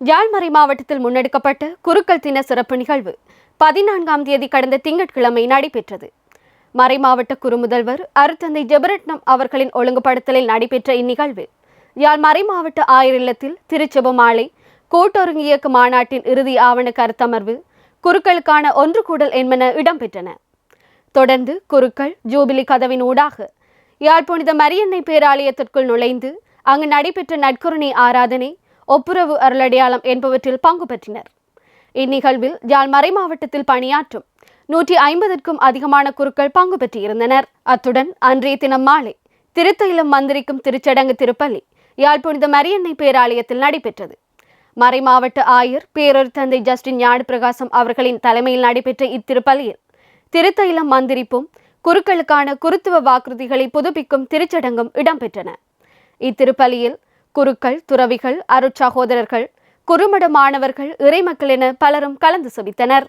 யாழ்மறை மாவட்டத்தில் முன்னெடுக்கப்பட்ட குருக்கள் தின சிறப்பு நிகழ்வு பதினான்காம் தேதி கடந்த திங்கட்கிழமை நடைபெற்றது. மறைமாவட்ட குறுமுதல்வர் அருத்தந்தை ஜெபரட்னம் அவர்களின் ஒழுங்குபடுத்தலில் நடைபெற்ற இந்நிகழ்வு யாழ் மறைமாவட்ட ஆயர் இல்லத்தில் திருச்செபமாலை கூட்டொருங்கியக்கு மாநாட்டின் இறுதி ஆவண கருத்தமர்வு குருக்களுக்கான ஒன்று கூடல் என்பன இடம்பெற்றன. தொடர்ந்து குருக்கள் ஜூபிலி கதவின் ஊடாக யாழ் புனித மரியன்னை பேராலயத்திற்குள் நுழைந்து அங்கு நடைபெற்ற நட்கருணை ஆராதனை ஒப்புரவு அருளடையாளம் என்பவற்றில் பங்கு பெற்றினர். இந்நிகழ்வில் யாழ் மறைமாவட்டத்தில் பணியாற்றும் நூற்றி ஐம்பதற்கும் அதிகமான குருக்கள் பங்கு பெற்றிருந்தனர். அத்துடன் அன்றைய தினம் மாலை திருத்தைலம் மந்திரிக்கும் திருச்சடங்கு திருப்பலி யாழ் புனித மரியன்னை பேராலயத்தில் நடைபெற்றது. மறை மாவட்ட ஆயர் பேரர் தந்தை ஜஸ்டின் ஞான பிரகாசம் அவர்களின் தலைமையில் நடைபெற்ற இத்திருப்பலியில் திருத்தைலம் மந்திரிப்பும் குருக்களுக்கான குருத்துவ வாக்குறுதிகளை புதுப்பிக்கும் திருச்சடங்கும் இடம்பெற்றன. இத்திருப்பலியில் குருக்கள் துறவிகள் அருட்சகோதரர்கள் குறுமட மாணவர்கள் இறைமக்கள் என பலரும் கலந்து சுவித்தனர்.